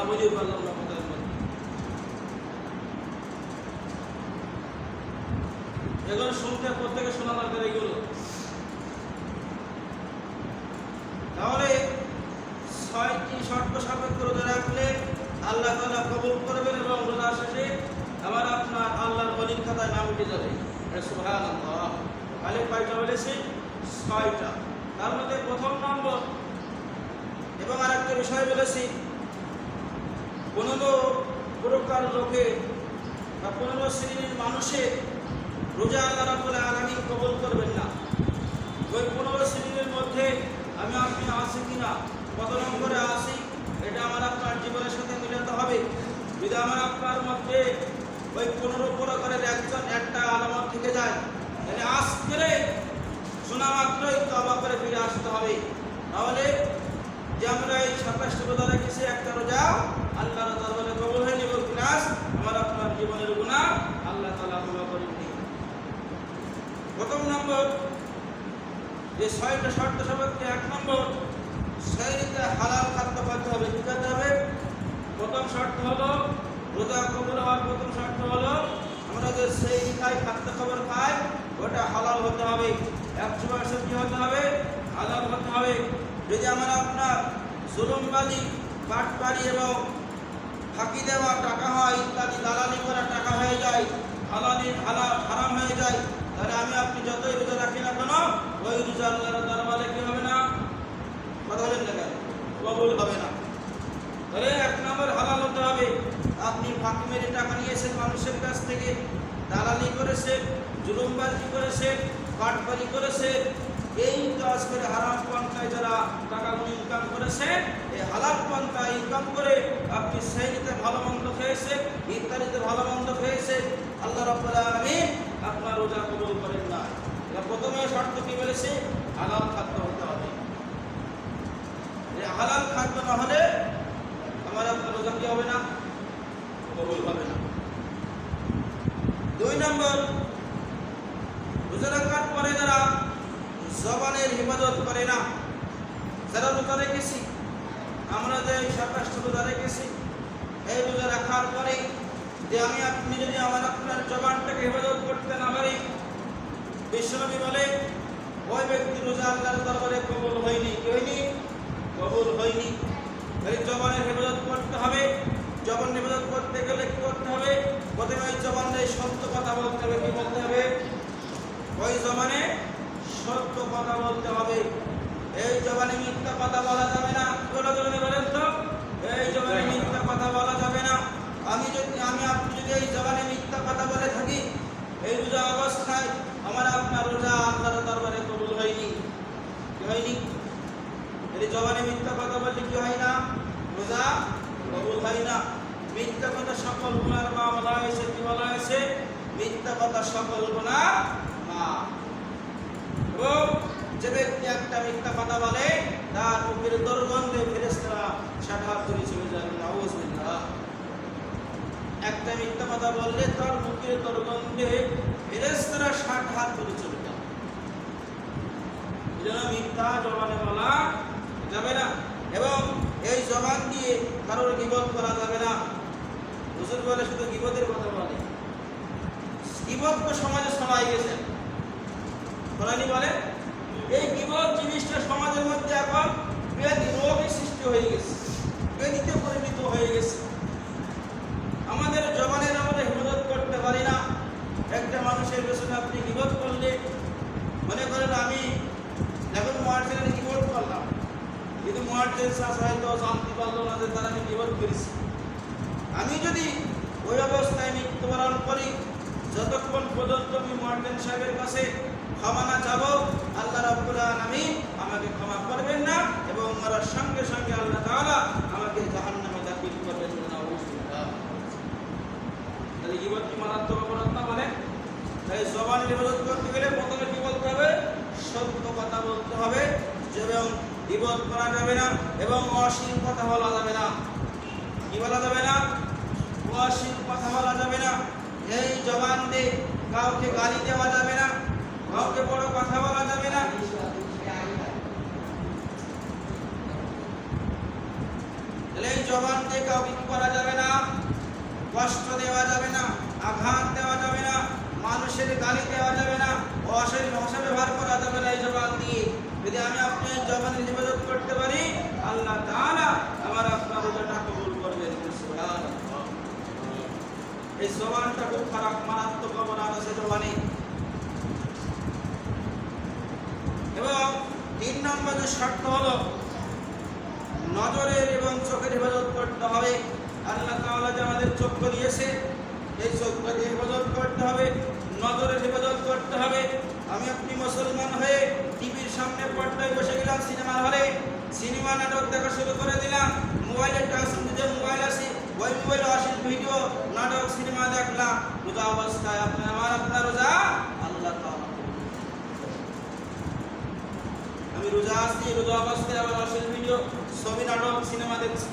কথা বলেও পারলাম না কথার মধ্যে? এগুলো শুনতে প্রত্যেকে শোনা দরকার এগুলো। তাহলে ছয়টি শর্ত সাপেক্ষ রোজা রাখলে আল্লাহ তাআলা কবুল করবেন এবং রোজা শেষে আমার আপনার আল্লাহর অলির খাতায় নাম উঠে যাবে। তাহলে কয়টা বলেছি ছয়টা। তার মধ্যে প্রথম নম্বর এবং আরেকটা বিষয় বলেছি পনেরো প্রকার লোকে বা পনেরো শ্রেণির মানুষের রোজা আল্লাহ রাব্বুল আলামিন কবল করবেন না। ওই পনেরো শ্রেণির মধ্যে আমি আপনি আছি কিনা, কত নম্বরে আসি এটা আমার আপনার জীবনের সাথে মিলাতে হবে। যদি আমার আপনার মধ্যে ওই পনেরো প্রকারের একজন, একটা আলামত থেকে যায়, তাহলে আজ শোনা মাত্রই তবা করে ফিরে আসতে হবে। তাহলে যে আমরা এই সাতাশটা রোজা রেখেছি, একটা রোজা আল্লাহর দরবারে কবুল হয়নি এবং প্লাস আমার আপনার জীবনের গুণা আল্লাহ তাআলা ক্ষমা করেননি প্রথম নম্বর, যে ছয়টা শর্ত সাপেক্ষে এক নম্বর শরীরে হালাল খাদ্য খাদ্য হবে, কি খাদ্য হবে? প্রথম শর্ত হলো রোজা কবুল হওয়ার প্রথম শর্ত হলো আমরা যে সেই খাই, খাদ্য খাবার খাই, ওটা হালাল হতে হবে। একশো পার্সেন্ট হতে হবে? হালাল হতে হবে। যদি আমরা আপনার জুলুমবাজি পাটপাড়ি এবং ফাঁকি দেওয়া টাকা হয়, ইত্যাদি, দালালি করা টাকা হয়ে যায়, হালালি হালাল হারাম হয়ে যায়, তাহলে আমি আপনি যতই রোজা রাখি না কেন, ওই রোজা আল্লাহর দরবারে কি হবে না? কথা বলেন না কেন? কবুল হবে না। তাহলে এক নম্বর হালাল হতে হবে। আপনি ফাঁকি মেরে টাকা নিয়েছেন মানুষের কাছ থেকে, দালালি করেছেন জুলুমবাজি করেছেন পাটপাড়ি করেছেন এই কাজ করে হারাম পন্থায় যারা টাকাগুলো ইনকাম করেছে হালাল পন্থা ইনকাম করে আপনি সেইতে ভালো মন্দ খেয়েছে ইত্যাদিতে ভালো মন্দ খেয়েছে আল্লাহ রব্বুল আলামিন আপনার রোজা কবুল করেন না। প্রথমে শর্ত কি বলেছে? হালাল খাদ্য হতে হবে। হালাল খাদ্য না হলে আমার আপনার রোজা কি হবে না? কবুল হবে না। দুই নম্বর, রোজা রাখার পরে যারা জবানের হিফাজত করে না, যারা রোজা রেখেছি আমরা যে সাতাশটা রোজা রেখেছি এই রোজা রাখার পরে যে আমি আপনি যদি আমার আপনার জবানটাকে হেফাজত করতে না পারি, বিশ্বনবী বলে, ওই ব্যক্তি রোজা আল্লাহর দরবারে কবুল হয়নি। হয়নি? কবুল হয়নি। এই জবানের হেফাজত করতে হবে। জবান হেফাজত করতে গেলে কি করতে হবে? প্রথমে ওই জবানে সত্য কথা বলতে হবে। কি বলতে হবে? ওই জবানে সত্য কথা বলতে হবে। এই জবানে মিথ্যা কথা বলা যাবে না। বলে জবানে বলেন তো। এই জবানে মিথ্যা কথা বলা যাবে না। আমি যদি আমি আপনি যদি এই জবানে মিথ্যা কথা বলে থাকি, এই রোজা অবস্থায় আমার আপনার রোজা আল্লাহর দরবারে কবুল হয়নি। কি হয়নি? এই জবানে মিথ্যা কথা বললে কি হয় না? রোজা কবুল হয় না। মিথ্যা কথা সকল গুণার মা বলা হয়েছে কি বলা হয়েছে? মিথ্যা কথা সকল গুণার মা এবং যে ব্যক্তি একটা মিথ্যা কথা বলে, তার মুখের দুর্গন্ধে ফেরেস্তারা সাক্ষাৎ করে চলে যাবে নাউজুবিল্লাহ। একটা মিথ্যা কথা বললে তার মুখের দুর্গন্ধে ফেরেস্তারা সাক্ষাৎ করে চলে যাবে মিথ্যা জবানে বলা যাবে না, এবং এই জবান দিয়ে কারোর গিবত করা যাবে না। হুজুর বলে, শুধু গিবতের কথা বলে। গিবত সমাজে সবাই গেছে। ফলানি বলে এই বিপদ জিনিসটা সমাজের মধ্যে এখন ব্যাধি রোগের সৃষ্টি হয়ে গেছে ব্যাধিতে পরিণত হয়ে গেছে। আমাদের জবানের আমরা হেফাজত করতে পারি না। একটা মানুষের পেছনে আপনি বিপদ করলে, মনে করেন আমি এখন মার্চের বিপদ করলাম, কিন্তু মার্চের শ্বাস হয়তো শান্তি পারল না যে তারা আমি বিপদ করেছি। আমি যদি ওই অবস্থায় মৃত্যুবরণ করি, যতক্ষণ পর্যন্ত আমি মার্টেন সাহেবের কাছে ক্ষমা চাবো আল্লাহ রাব্বুল আলামিন আমাকে ক্ষমা করবেন না এবং মরার সঙ্গে সঙ্গে আল্লাহ তাআলা আমাকে জাহান্নামে দাখিল করবেন না তাহলে কি মারাত্মক অপরাধ না মানে তাই করতে গেলে প্রথমে কি বলতে হবে? সত্য কথা বলতে হবে, এবং ইবাদত করা যাবে না, এবং অশ্লীল কথা বলা যাবে না। কি বলা যাবে না? অশ্লীল কথা বলা যাবে না। এই জবান কাউকে গালি দেওয়া যাবে না, কাউকে বড় কথা বলা যাবে না তাহলে এই জবান দিয়ে কাউকে কি করা যাবে না কষ্ট দেওয়া যাবে না, আঘাত দেওয়া যাবে না, মানুষের গালি দেওয়া যাবে না অশৈল ভাষা ব্যবহার করা যাবে না এই জবান দিয়ে। যদি আমি আপনি জবানের হেফাজত করতে পারি, আল্লাহ তাআলা আমার আপনার রোজাটা কবুল করবেন এই জবানটা খুব খারাপ, মারাত্মক অবদান আছে জবানে। এবং তিন নম্বর যে শর্ত হলো, নজরের এবং চোখের হেফাজত করতে হবে। আল্লাহ তাআলা যে আমাদের চক্ষু দিয়েছে, এই চক্ষুকে হেফাজত করতে হবে নজরের হেফাজত করতে হবে। আমি আপনি মুসলমান হয়ে টিভির সামনে পর্দায় বসে গেলাম সিনেমা হলে। সিনেমা নাটক দেখা শুরু করে দিলাম। মোবাইলে টাচ যে মোবাইল আছে ওই মোবাইলে অশ্লীল ভিডিও, নাটক, সিনেমা দেখলাম। রোজা অবস্থায় আপনার, আমার আপনার রোজা আল্লাহ আমি রোজা আছি রোজা অবস্থায় আবার অশ্লীল ভিডিও, ছবি, নাটক, সিনেমা দেখছি।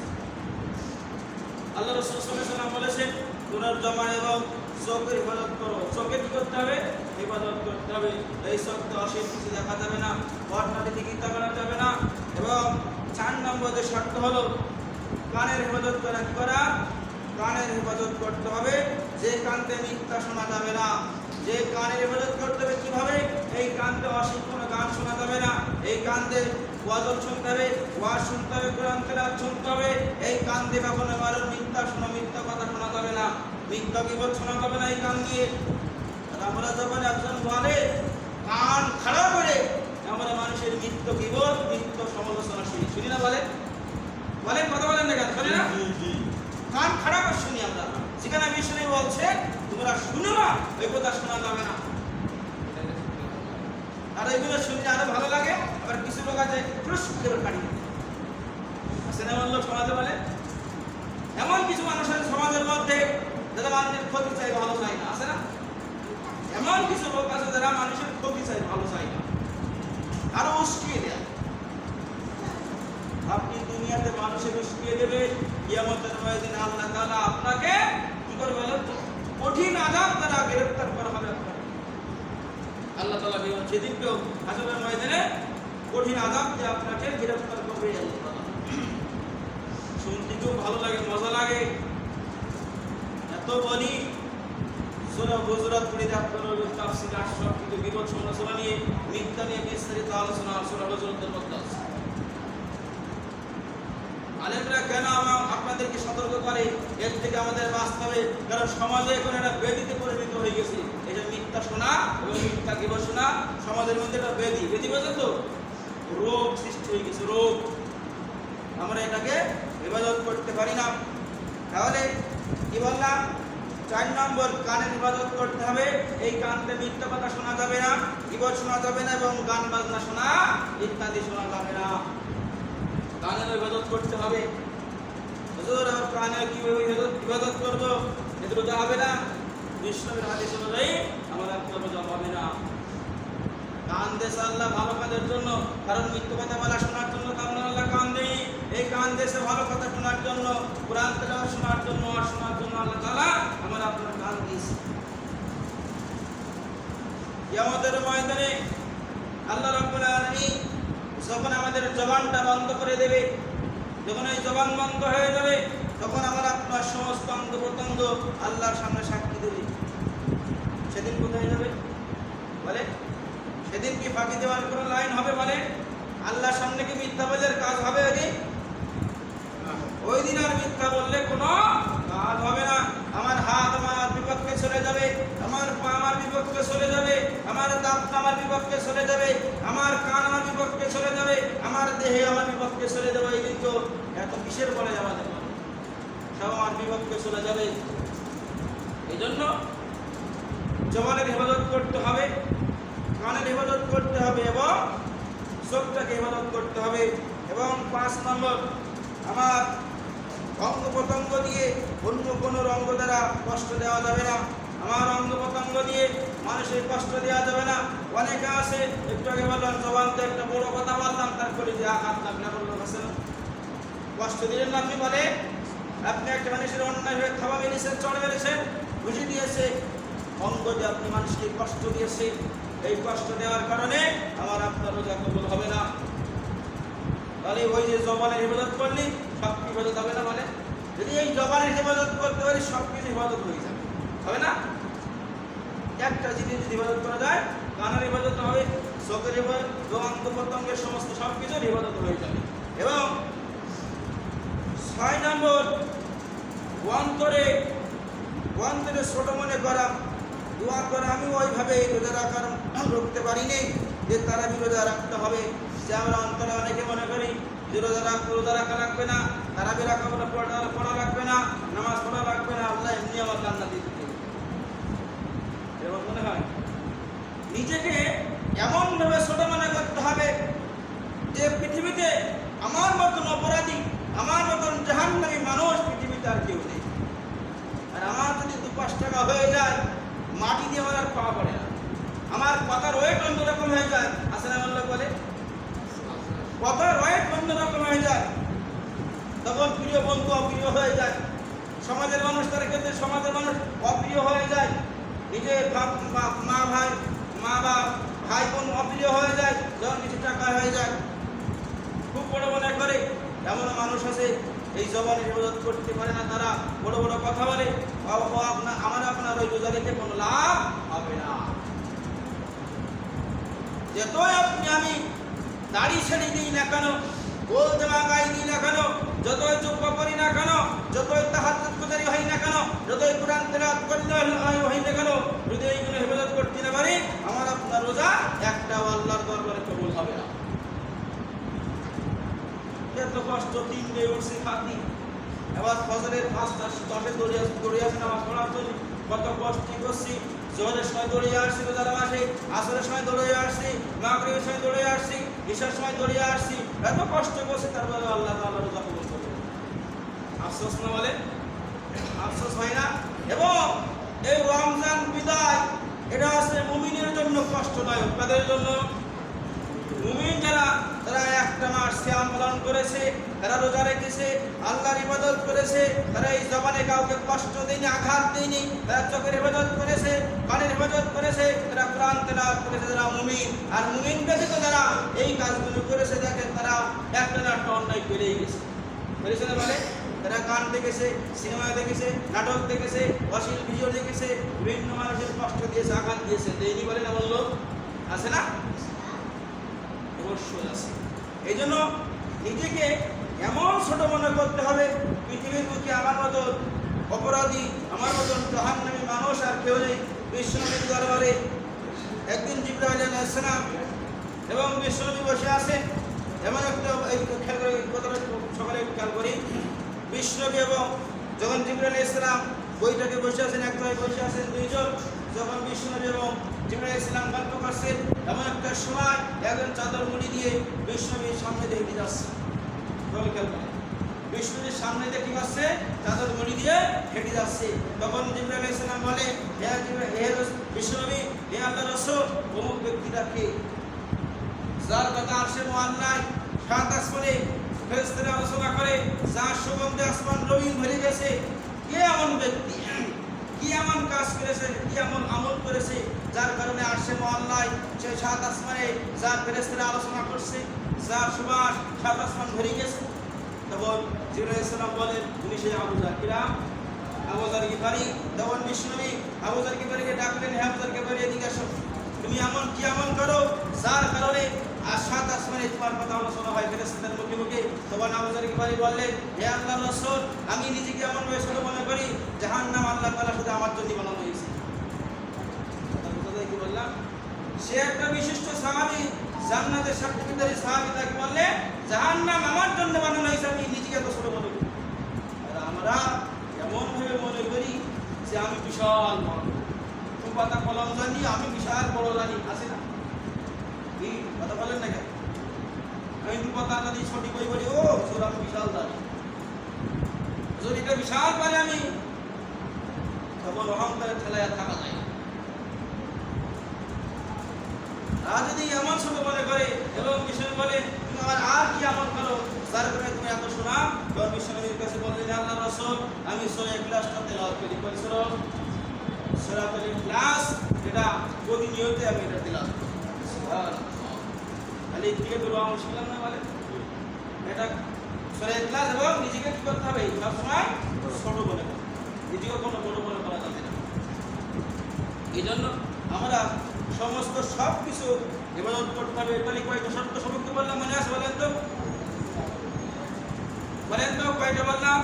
আল্লাহ রসুল সাল্লাম বলেছেন পুনর্জমা এবং চোখের হেফাজত করো। চোখে কি করতে হবে? হেফাজত করতে হবে। এই চোখকে অশ্লীল কিছু দেখা যাবে না ঘটনাটি দিকে করা যাবে না এবং চার নম্বর যে শর্ত হলো, কানের হেফাজত করা কি করা? কানের হেফাজত করতে হবে। যে কানতে মিথ্যা শোনা যাবে না, যে কানের হেফাজত করতে হবে কীভাবে? এই কানতে অসীম কোনো গান শোনা যাবে না, এই কানতে ওয়াজল শুনতে হবে ওয়াজ শুনতে হবে কোরআন তেলাওয়াত শুনতে হবে। এই কান দিয়ে কখনো কারোর মিথ্যা শোনা মিথ্যা কথা শোনা যাবে না। মিথ্যা বিপদ শোনা যাবে না এই কান দিয়ে? আমরা যখন একজন বলে কান খারাপ করে আমরা মানুষের মিথ্য বিপদ মিথ্য সমালোচনা শুনি। শুনি না বলে বলেন কথা বলেন না কেন? শুনি না? কান খারাপ আর শুনি আমরা। সেখানে মিশনে বলছে তোমরা শুনো না ওই কথা শোনা যাবে না আর এগুলো শুনতে আরও ভালো লাগে লোক আছে ফুস করে কাটি লোক সমাজে বলে, এমন কিছু মানুষ আছে সমাজের মধ্যে যারা মানুষের ক্ষতি চাই ভালো চাই না, আছে না? এমন কিছু লোক আছে যারা মানুষের ক্ষতি চাই ভালো চাই না। আরও উস্কিয়ে দেয়। আপনি দুনিয়াতে মানুষের উস্কিয়ে দেবে, কিয়ামতের ময়দিন আল্লাহ তাআলা আপনাকে কি করে বলেন কঠিন আযাব দ্বারা গ্রেফতার করা হবে আল্লাহ তালা সেদিনকেও হাসরের ময়দানে কঠিন আযাব দিয়ে আপনাকে গ্রেফতার করবে। শুনতে খুব ভালো লাগে, মজা লাগে। এত বলি আপনাদেরকে সতর্ক করে? এর থেকে আমাদের বাঁচতে হবে। কারণ সমাজে এখন একটা বেদিতে পরিণত হয়ে গেছে। যে মিথ্যা শোনা এবং মিথ্যা গিব শোনা, সমাজের মধ্যে একটা বেদি। বেদি বোঝেন তো? রোগ সৃষ্টি হয়ে গেছে, রোগ। আমরা এটাকে হেফাজত করতে পারি না। তাহলে কি বললাম? চার নম্বর কানের হেফাজত করতে হবে। এই কানতে মিথ্যা কথা শোনা যাবে না গিবত শোনা যাবে না এবং গান বাজনা শোনা, ইত্যাদি শোনা যাবে না। কানের ইবাদত করতে হবে। হুজুর, আমার কানের কীভাবে ইবাদত করব? এটা হবে না। বিষ্ণুর হাদিস অনুযায়ী আমার রোজা হবে না। কান দেশে আল্লাহ ভালো কাজের জন্য, কারণ মৃত্যু কথা বলা শোনার জন্য কারণ আল্লাহ কান দেই। এই কান দেশে ভালো কথা শোনার জন্য, কোরআন শোনার জন্য, আর শোনার জন্য আল্লাহ তাআলা আমার আপনার কান দিয়েছে। কিয়ামতের ময়দানে আল্লাহ রাব্বুল আলামিন যখন আমাদের জবানটা বন্ধ করে দেবে, যখন এই জবান বন্ধ হয়ে যাবে, তখন আমার আপনার সমস্ত অঙ্গ প্রত্যঙ্গ আল্লাহর সামনে সাক্ষী দেবে সেদিন কোথায় যাবে বলে সেদিন কি ফাঁকি দেওয়ার কোনো লাইন হবে বলে আল্লাহর সামনে কি মিথ্যা বলার কাজ হবে ওই দিন ওই দিন আর মিথ্যা বললে কোনো কাজ হবে না। আমার হাত আমার বিপক্ষে চলে যাবে, আমার পা আমার বিপক্ষে চলে যাবে, আমার দাঁত আমার বিপক্ষে চলে যাবে, আমার কান আমার বিপক্ষে চলে যাবে, আমার দেহে আমার বিপক্ষে চলে যাবে। এই দিন তো এত কিসের বলে আমাদের? সব আমার বিপক্ষে চলে যাবে। এই জন্য জবানের হেফাজত করতে হবে। হেফাজত করতে হবে এবং চোখটাকে হেফাজত করতে হবে। এবং পাঁচ নম্বর, আমার অঙ্গ প্রত্যঙ্গ দিয়ে অন্য কোনো অঙ্গ দ্বারা কষ্ট দেওয়া যাবে না। আমার অঙ্গ প্রত্যঙ্গ দিয়ে মানুষের কষ্ট দেওয়া যাবে না। অনেকে আছে, একটু আগে বললাম জবানতে একটা বড় কথা বললাম, তারপরে যে আঘাত লাগলে বলল কষ্ট দিলেন আপনি বলে? আপনি একটা মানুষের অন্যায় হয়ে খাওয়া মেরেছেন, চড় মেরেছেন, বুঝে দিয়েছে। অঙ্গ যে আপনি মানুষকে কষ্ট দিয়েছে। এই কষ্ট দেওয়ার কারণে আমার আপনার রোজা কবুল হবে না। তাহলে ওই যে জবানের হেফাজত করলি, সব হেফাজত হবে না মানে যদি এই জবানের হেফাজত করতে পারি, সব কিছু হেফাজত হয়ে যাবে। হবে না? একটা জিনিস যদি হেফাজত করা যায়, কানের হেফাজত হবে চোখের হেফাজত প্রত্যঙ্গের সমস্ত সব কিছুর হেফাজত হয়ে যাবে। এবং ছয় নম্বর, অন্তরে অন্তরে ছোট মনে করা। দোয়া করা আমি ওইভাবে রোজা রাখার রুখতে পারিনি যে তারা রোজা রাখতে হবে। যে আমরা অন্তরে অনেকে মনে করি যে রোজা রাখ, রোজা রাখা লাগবে না তারা বি রাখা পড়া পড়া লাগবে না, নামাজ পড়া লাগবে না, আল্লাহ এমনি আমার কান্না দিতে। এরকম মনে হয়? নিজেকে এমনভাবে ছোট মনে করতে হবে যে পৃথিবীতে আমার মতন অপরাধী, আমার মতন জাহান্নামী মানুষ পৃথিবীতে আর কেউ নেই। আর আমার যদি দু পাঁচ টাকা হয়ে যায় মাটি দিয়ে আমার আর পাওয়া পড়ে না। আমার কথার ওয়েট অন্যরকম হয়ে যায় লোক বলে। কথার ওয়েট অন্যরকম হয়ে যায়। তখন প্রিয় বন্ধু অপ্রিয় হয়ে যায়। সমাজের মানুষ তার ক্ষেত্রে সমাজের মানুষ অপ্রিয় হয়ে যায়। নিজের মা, ভাই, মা, বাপ, ভাই, বোন অপ্রিয় হয়ে যায় যখন কিছু টাকা হয়ে যায়। খুব বড় মনে করে এমন মানুষ আছে, এই জবানে হেফাজত করতে পারে না তারা, বড় বড় কথা বলে। আপনার আমার আপনার ওই রোজা রেখে কোনো লাভ হবে না। যতই আপনি আমি দাড়ি ছেড়ে দিই না কেন, গোল জামা গায়ে দিই না কেন, যতই চুপ করি না কেন, যতই তাহাজ্জুদ গুজারি হই না কেন, যতই কোরআন তেলাওয়াত করতে হই না কেন, যদি এইগুলো হেফাজত করতে না পারি, আমার আপনার রোজা একটাও আল্লাহর দরবারে কবুল হবে না। এত কষ্ট তিন দিয়ে উঠছি খাতি। এবার ফজরের পাঁচটা দশে দৌড়ে দৌড়ে আসি নামাজ পড়ার জন্য কত কষ্ট করছি। জোহরের সময় দৌড়িয়ে আসছি, রোজার মাসে আসরের সময় দৌড়িয়ে আসছি, মাগরিবের সময় দৌড়িয়ে আসছি, ঈশার সময় দৌড়িয়ে আসছি। এত কষ্ট করছি তারপরে আল্লাহ তাআলা রোজা কবুল করবে আফসোস না বলে? আফসোস হয় না? এবং এই রমজান বিদায়, এটা আসলে মুমিনের জন্য কষ্টদায়ক। তাদের জন্য? মুমিন যারা তারা একটা মাস শ্যাম পালন করেছে, তারা রোজা রেখেছে, আল্লাহর ইবাদত করেছে, তারা এই জবানে কাউকে কষ্ট দেয়নি, আঘাত দেয়নি, তারা চোখের হেফাজত করেছে, কানের হেফাজত করেছে, তারা কোরআন তেলাওয়াত করেছে, তারা মুমিন। আর মুমিন ব্যতীত যারা এই কাজগুলো করেছে, দেখেন তারা একটা না একটা অন্যায় করেই গেছে। করেছে না বলে তারা গান দেখেছে, সিনেমা দেখেছে, নাটক দেখেছে, অশ্লীল ভিডিও দেখেছে, বিভিন্ন মানুষের কষ্ট দিয়েছে, আঘাত দিয়েছে, দেয়নি বলে না বলল? আছে না? অবশ্যই আছে। এই জন্য নিজেকে এমন ছোট মনে করতে হবে, পৃথিবীর বুকে আমার মতন অপরাধী, আমার মতন জাহান্নামী মানুষ আর কেউ নেই। বিশ্বনবীর দরবারে একদিন জিব্রাহিল আলাইহিস এবং বিশ্বনবী বসে আছেন এমন একটা এই খেয়াল করে কথাটা সকালে খেয়াল করি। বিশ্বনবী এবং যখন জিব্রাইল আলাইহিস সালাম বইটাকে বসে আছেন এক বসে আছেন দুইজন যখন বিশ্বনবী এবং জিব্রাইল আলাইহিস সালাম গল্প করছেন এমন একটা সময় একজন চাদর মুড়ি দিয়ে বিশ্বনবীর সামনে দিয়ে যাচ্ছে। তবে বিষ্ণুর সামনে দিয়ে কি করছে চাদর মুড়ি দিয়ে হেঁটে যাচ্ছে। তখন জিব্রাইল আলাইহিস সালাম বলে, হে জিব্রাইল, হে আল্লাহ রাসূল, অমুক ব্যক্তিটা কে? যার কথা আসে মহান্নায় সাত আসমানে ফেরেশতারা আলোচনা করে, যার সুগন্ধে আসমান রবিন ভরে গেছে, কে এমন ব্যক্তি? কি এমন কাজ করেছে? কি এমন আমল করেছে যার কারণে আসে সে সাত আসমানে যার ফেরেশতারা আলোচনা করছে যার সুবাস সাত আসমান ভরে গেছে। তখন জিবরাইল ইসলাম বলেন, উনি সেই আবু জাকিরা আবু জার গিফারি তখন বিষ্ণুবী আবু জার গিফারিকে ডাকলেন, হে আবু জার গিফারি এদিকে আসো? তুমি এমন কি এমন করো যার কারণে আর সাত আসমানে তোমার কথা আলোচনা হয় ফেরেশতাদের মুখে মুখে? তখন আবু জার গিফারি বললেন, হে আল্লাহর রাসূল, আমি নিজেকে এমন ভাবে ছোট মনে করি, জাহান্নাম আল্লাহ তাআলা শুধু আমার জন্য বানানো হয়েছে। কি বললাম সে একটা বিশিষ্ট সাহাবী জান্নাতের সার্টিফিকেটারি সাহাবী তাকে বললে, জাহান্নাম আমার জন্য বানানো হয়েছে, আমি নিজেকে এত ছোট মনে করি। আর আমরা এমন ভাবে মনে করি যে আমি বিশাল বড়। তুমি পাতা কলম জানি, আমি বিশাল বড় জানি, আছে না? কি? কথা বলেন না কেন? আমি দু পাতা যদি ছোটি বই বলি ও ছোট আমি বিশাল জানি। যদি এটা বিশাল পারে আমি তখন অহংকারের ঠেলায় থাকা যায় না। আর যদি এমন ছোট মনে করে এবং বিষয় বলে, তুমি আমার আর কি আমল করো? যার কারণে তুমি এত শোনা তখন বিশ্বনবীর কাছে বললেন আল্লাহ রসুল, আমি সোয়া ক্লাসটা তেলাওয়াত করি। করেছিল সোরাতুল ইখলাস এটা প্রতিনিয়ত আমি এটা দিলাম খালি দিকে দুটো অংশ শিখলাম না বলে? এটা সোরা ইখলাস এবং নিজেকে কি করতে হবে? সবসময় ছোট করে। এটিও কোনো বড় মনে করা যাবে না। এই জন্য আমরা সমস্ত সব কিছু ইবাদত করতে হবে। এখানে কয়েকটা শর্ত সবকে বললাম, মনে আছে বলেন তো? বলেন তো, কয়টা বললাম?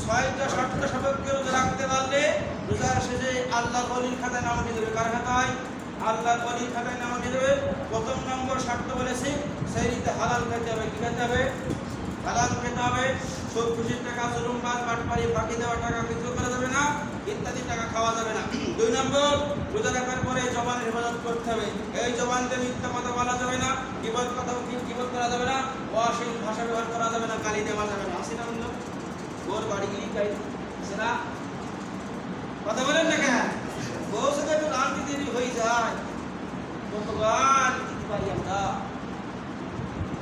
ছয়টা শর্ত সবকে রোজা রাখতে পারলে রোজার শেষে আল্লাহ অলির খাতায় নাম দিয়ে দেবে। কার খাতায়? আল্লাহ অলির খাতায় নাম দিয়ে দেবে। প্রথম নম্বর শর্ত বলেছি সেই রীতি হালাল খেতে হবে। কি খেতে হবে? হালাল খেতে হবে। সব খুশির টাকা, জুলুম বাদ বাটপাড়ি ফাঁকি দেওয়া টাকা কিছু করা যাবে না। ইত্যাদি টাকা খাওয়া যাবে না। দুই নম্বর, রোজা রাখার পরে জবানের হেফাজত করতে হবে। এই জবান দিয়ে মিথ্যা কথা বলা যাবে না বিপদ কথা বিপদ করা যাবে না অশ্লীল ভাষা ব্যবহার করা যাবে না, গালি দেওয়া যাবে না। আসি না বন্ধু ওর বাড়ি গিয়ে আছে না কথা বলেন না কেন? বউ সাথে একটু রান্তি দেরি হয়ে যায়। কত গান দিতে পারি আমরা?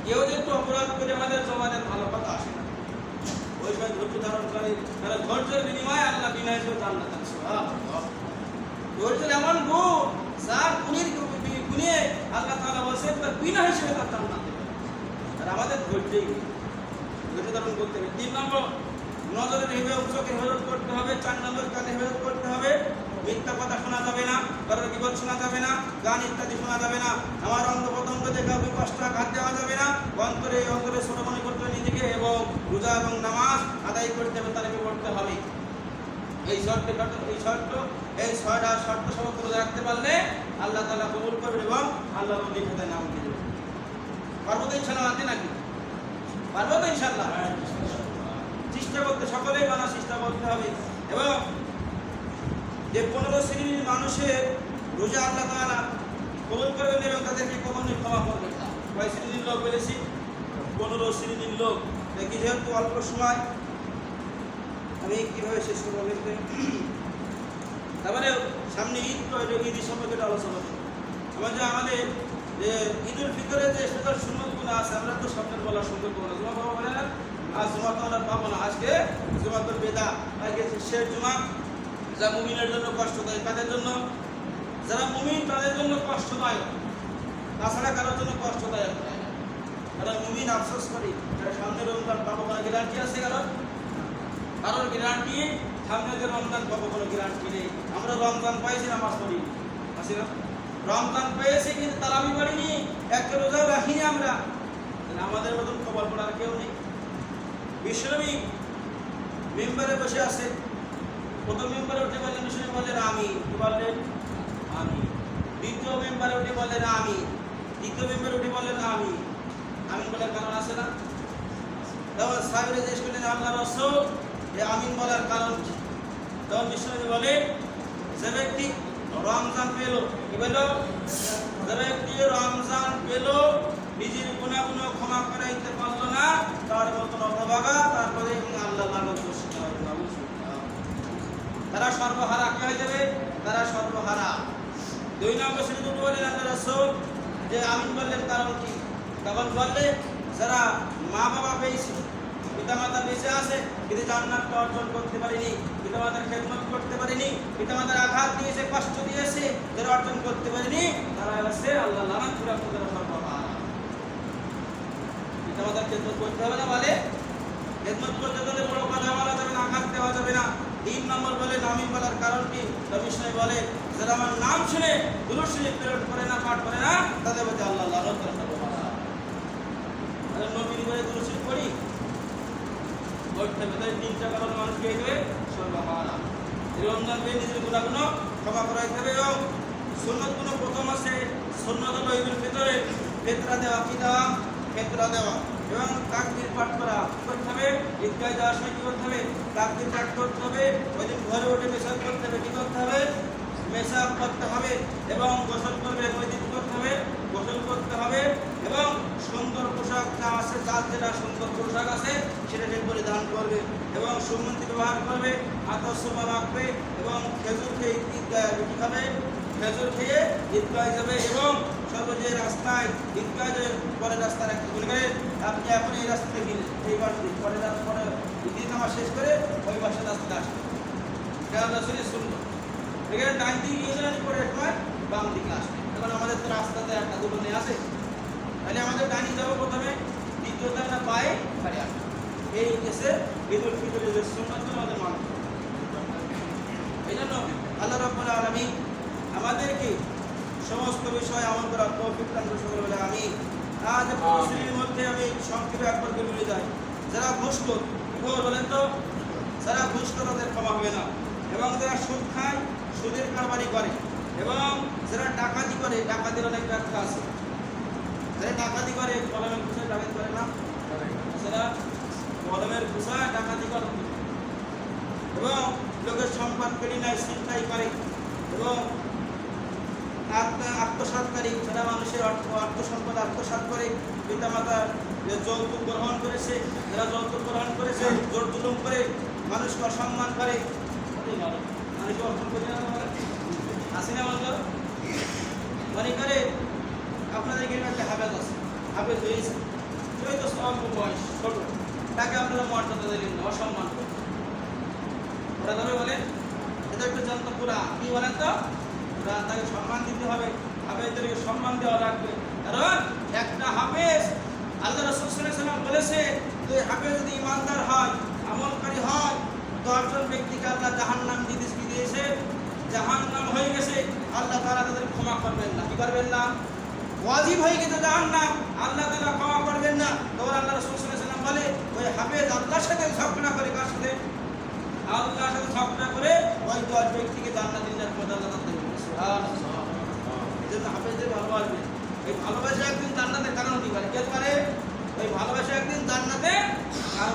কেউ যে একটু অপরাধ করে আমাদের জবানের ভালো কথা আসে না। ওই সময় ধৈর্য ধারণ করে তারা ধৈর্যের বিনিময়ে আল্লাহ বিনা হিসেবে জান্নাত আছে ধৈর্যের এমন গুণ, যার গুণের গুণে আল্লাহ তাআলা বলছে তার বিনা হিসেবে তার জান্নাত আর আমাদের ধৈর্যই ধৈর্য ধারণ করতে হবে। তিন নম্বর নজরের হেফাজত চোখের হেফাজত করতে হবে, চার নম্বর কানের হেফাজত করতে হবে। মিথ্যা কথা শোনা যাবে না, কারোর বিপদ শোনা যাবে না, গান ইত্যাদি শোনা যাবে না। আমার অঙ্গ প্রত্যঙ্গ কাউকে কষ্ট আঘাত দেওয়া যাবে না। অন্তরে অন্তরে ছোট মনে নিজেকে এবং রোজা এবং নামাজ আদায় করতে হবে, তাদেরকে করতে হবে। এই শর্ত এই শর্ত, এই ছয়টা শর্ত সমস্ত রোজা রাখতে পারলে আল্লাহ তাআলা কবুল করবেন এবং আল্লাহ নবী খাতায় নাম দিয়ে দেবেন। পারব তো ইনশাল্লাহ আনতে নাকি? পারব তো ইনশাল্লাহ চেষ্টা করতে, সকলেই মানার চেষ্টা করতে হবে। এবং যে পনেরো শ্রেণির মানুষের রোজা আল্লাহ তাআলা কবুল করবেন এবং তাদেরকে কখনোই ক্ষমা করবেন না। কয় শ্রেণির লোক বলেছি? পনেরো শ্রেণির লোক। দেখি যেহেতু অল্প সময়, আমি কীভাবে শেষ করব তারপরে সামনে ঈদ এটা ঈদের সম্পর্কে আলোচনা করব আমাদের আমাদের যে ঈদুল ফিতরে যে সুন্দর সুন্নতগুলো আছে, আমরা তো স্বপ্নের বলা সুন্দর করব জমা পাবো বলে না আজ জমা তো আমরা পাবো না। আজকে জমা তো বেদা। আজকে শেষ জমা। যা মুমিনের জন্য কষ্টদায়ক তাদের জন্য? যারা মুমিন, তাদের জন্য কষ্টদায়ক তাছাড়া কারোর জন্য কষ্টদায়ক নয়। যারা মুমিন আফসোস করি, যারা সামনে রমজান পাবো কোনো গ্যারান্টি আছে কারণ কারোর গ্যারান্টি সামনে যে রমজান পাবো কোনো গ্যারান্টি নেই। আমরা রমজান পাইছি, নামাজ পড়ি। আসি না রমজান পেয়েছি কিন্তু তারাবি পড়িনি একটা রোজাও রাখিনি আমরা। আমাদের মতন খবর পড়ার কেউ নেই। বিশ্বনবী মেম্বারে বসে আছে। প্রথম মেম্বারে উঠে বললেন, বিশ্বনবী বললেন, আমি। কি বললেন? আমি। দ্বিতীয় মেম্বারে উঠে বললেন, আমি। তৃতীয় মেম্বারে উঠে বললেন, আমি। আমি বলার কারণ আছে না? তখন সাহেবরে জিজ্ঞেস করলেন, আল্লাহ রসুল, এ আমিন বলার কারণ কি? তখন বিশ্বনবী বলে, যে ব্যক্তি রমজান পেল, কি বলল যে ব্যক্তি রমজান পেল, নিজের গুণাগুণ ক্ষমা করাইতে পারল না, তার মতন অভাগা তারপরে আল্লাহ হবে। তারা সর্বহারা কে হয়ে যাবে? তারা সর্বহারা। দুই নম্বর শ্রেণি দুটো বলেন আল্লাহ রসুল, যে আমিন বললেন কারণ কি? তখন বললে, যারা মা বাবা পেয়েছে পিতামাতা বেঁচে আছে, কিন্তু জান্নাতটা অর্জন করতে পারেনি, পিতামাতার খেদমত করতে পারেনি, পিতামাতার আঘাত দিয়েছে কষ্ট দিয়েছে যারা অর্জন করতে পারেনি, তারা হচ্ছে আল্লাহ লানাত পুরা তারা সর্বহারা পিতামাতার খেদমত করতে হবে না বলে, খেদমত করতে হলে বড় কথা বলা যাবে না, আঘাত দেওয়া যাবে না। তিন নম্বর বলে, নামিন বলার কারণ কি? রবিষ্ণয় বলে, যারা আমার নাম শুনে দুরুশ্বরী প্রেরণ করে না, পাঠ করে না, তাদের মধ্যে আল্লাহ লালত করে তাহলে নবীর বলে দুরুশ্বরী পড়ি করতে তিনটা কারণ মানুষ পেয়ে যাবে সর্বহারা এই নিজের গুণাগুণ ক্ষমা করাইতে হবে এবং সুন্নত গুণ প্রথম আছে সুন্নত হলো ঈদুল ফিতরে দেওয়া কি দেওয়া? ফেতরা দেওয়া। এবং তাকবির পাঠ করা করতে হবে? ঈদগায় যাওয়ার সময় কি করতে হবে? তাকবির পাঠ করতে হবে। ওই দিন ঘরে উঠে মেসাজ করতে হবে। কি করতে হবে? মেসাজ করতে হবে এবং গোসল করবে। ওই দিন করতে হবে? গোসল করতে হবে এবং সুন্দর পোশাক যা আছে যার যেটা সুন্দর পোশাক আছে, সেটা সে পরিধান করবে এবং সুমন্ত্রী ব্যবহার করবে আতসবা রাখবে এবং খেজুর খেয়ে রুটি খাবে, খেজুর খেয়ে ঈদগায় যাবে এবং সর্ব যে রাস্তায় ঈদগায় যে পরে রাস্তা রাখতে বলবে আপনি এখন এই রাস্তাতে গেলেন এই দিয়ে পরে রাস্তা পরে ঈদের নামাজ শেষ করে ওই পাশের রাস্তাতে আসবে এটা রাসুলের শুনলো এখানে ডান দিকে গিয়েছিলেন পরে একবার বাম দিকে আসবে এখন আমাদের তো রাস্তাতে একটা দুটো নিয়ে আসে তাহলে আমাদের ডানি যাব প্রথমে দ্বিতীয়তে আমরা পায়ে। বাড়ি আসব এই দেশে ঈদুল ফিতরের যে সুন্নাত আমাদের মানতে এই জন্য আল্লাহ রাব্বুল আলামিন আমাদেরকে সমস্ত বিষয়ে আমল করার তৌফিক দান সকলে বলে আমি আজ পরিস্থিতির মধ্যে আমি সংক্ষেপে একবার করে বলে যাই। যারা ঘুষখোর কি খবর বলেন তো? যারা ঘুষখোর তাদের ক্ষমা হবে না। এবং যারা সুদ খায় সুদের কারবারি করে এবং যারা ডাকাতি করে ডাকাতির অনেক ব্যাখ্যা আছে। যারা ডাকাতি করে কলমের ঘুষে ডাকাতি করে না। যারা কলমের ঘুষায় ডাকাতি করে। এবং লোকের সম্পদ কেড়ে নেয় চিন্তাই করে। এবং আত্ম- আত্মসাৎকারী যারা মানুষের অর্থ আত্মসম্পদ আত্মসাৎ করে পিতামাতার যে যৌতুক গ্রহণ করেছে যারা যৌতুক গ্রহণ করেছে জোর জুলুম করে মানুষকে অসম্মান করে। মানুষকে অসম্মান করে না বলে? আসি না বলতো মনে করে আপনাদের এখানে একটা হাফেজ আছে। হাফেজ হয়েছে। ওই তো অল্প বয়স, ছোট। তাকে আপনারা মর্যাদা দিলেন, অসম্মান করলেন। ওরা তবে বলে এটা একটু জানতো পুরা। কি বলেন তো? পুরা তাকে সম্মান দিতে হবে। হাফেজদেরকে সম্মান দেওয়া লাগবে। কারণ একটা হাফেজ আল্লাহ রসুল সাল্লাম বলেছে যে হাফেজ যদি ইমানদার হয়, আমলকারী হয় দশজন ব্যক্তিকে আল্লাহ জাহান নাম দিতে দিয়েছে জাহান নাম হয়ে গেছে, আল্লাহ তারা তাদের ক্ষমা করবেন না। কি করবেন না? ওয়াজিব হয়ে গেছে জাহান নাম আল্লাহ তারা ক্ষমা করবেন না। তখন আল্লাহ রসুল বলে, ওই হাফেজ আল্লাহর সাথে ঝগড়া করে কার সাথে? আল্লাহর সাথে ঝগড়া করে ওই দশ ব্যক্তিকে জান্নাত দিনের পদ আল্লাহ তাদের এই জন্য হাফেজদের ভালোবাসবে। এই ভালোবাসা একদিন জান্নাতের কারণ হতে পারে। কে পারে? ওই ভালোবাসা একদিন জান্নাতে কারণ